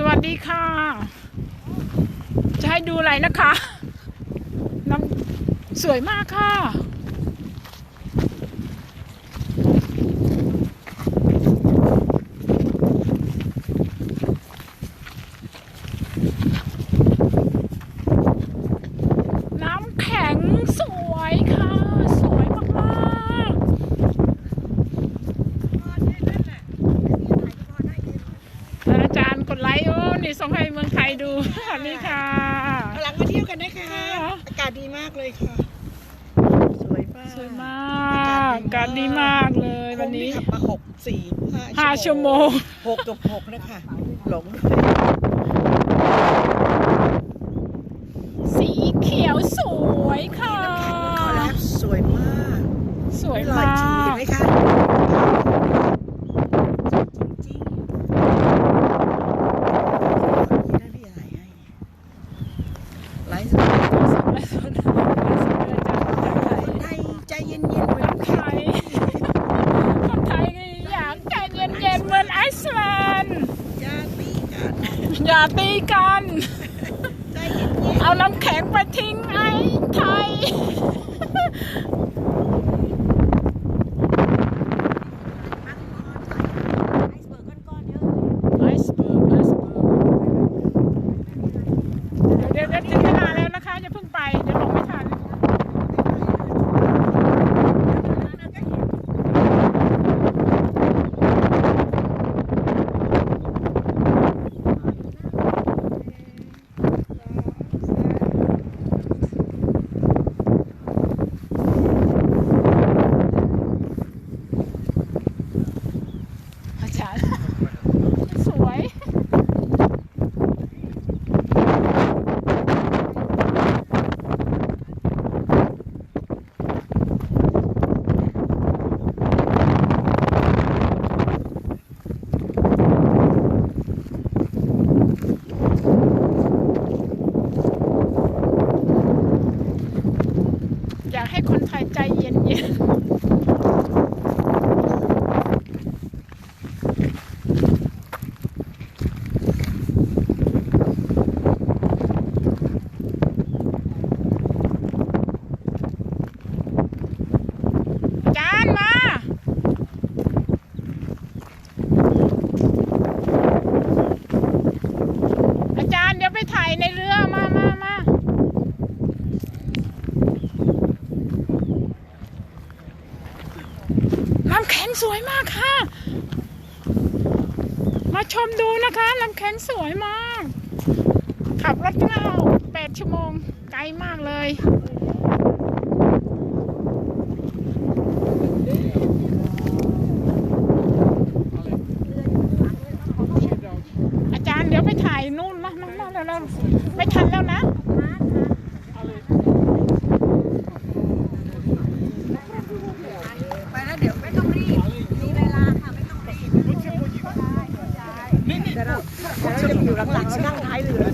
สวัสดีค่ะ จะให้ดูอะไรนะคะ น้ำสวยมากค่ะ น้ำแข็งสวยค่ะ สวยมากๆอาจารย์กดไล ค์โอ้นี่ส่งให้เมืองไทยดูสวัสดีค่ะหลังมาเที่ยวกันนะคะ อากาศดีมากเลยค่ะ สวยมาก สวยมากอากาศดีมากเลยวันนี้ขับมาหกสี่ห้าชั่วโมงหกกับหกนะคะหลงสีเขียวสวยค่ะคอลแลบสวยมาก สวยรอยมาจีเห็นก ហើយថៃចៃយិនយិនមើលខៃខ្ញុំថៃគេយ៉ាងចៃយិនយិនមើលអៃស្លានយ៉ាទីកាន់យ៉ាទីកាន់ចៃយិនយិនអោលំខែងបាច់ធីងអៃថៃ ในเรือมามามา น้ำแข็งสวยมากค่ะ มาชมดูนะคะ น้ำแข็งสวยมาก ขับรถตั้งเอาแปดชั่วโมง ไกลมากเลยอาจารย์เดี๋ยวไปถ่ายนู่นนะนู่นนะแล้วไม่ทันแล้วนะ เราจะอยู่หลังๆเรานั่งท้ายเรือ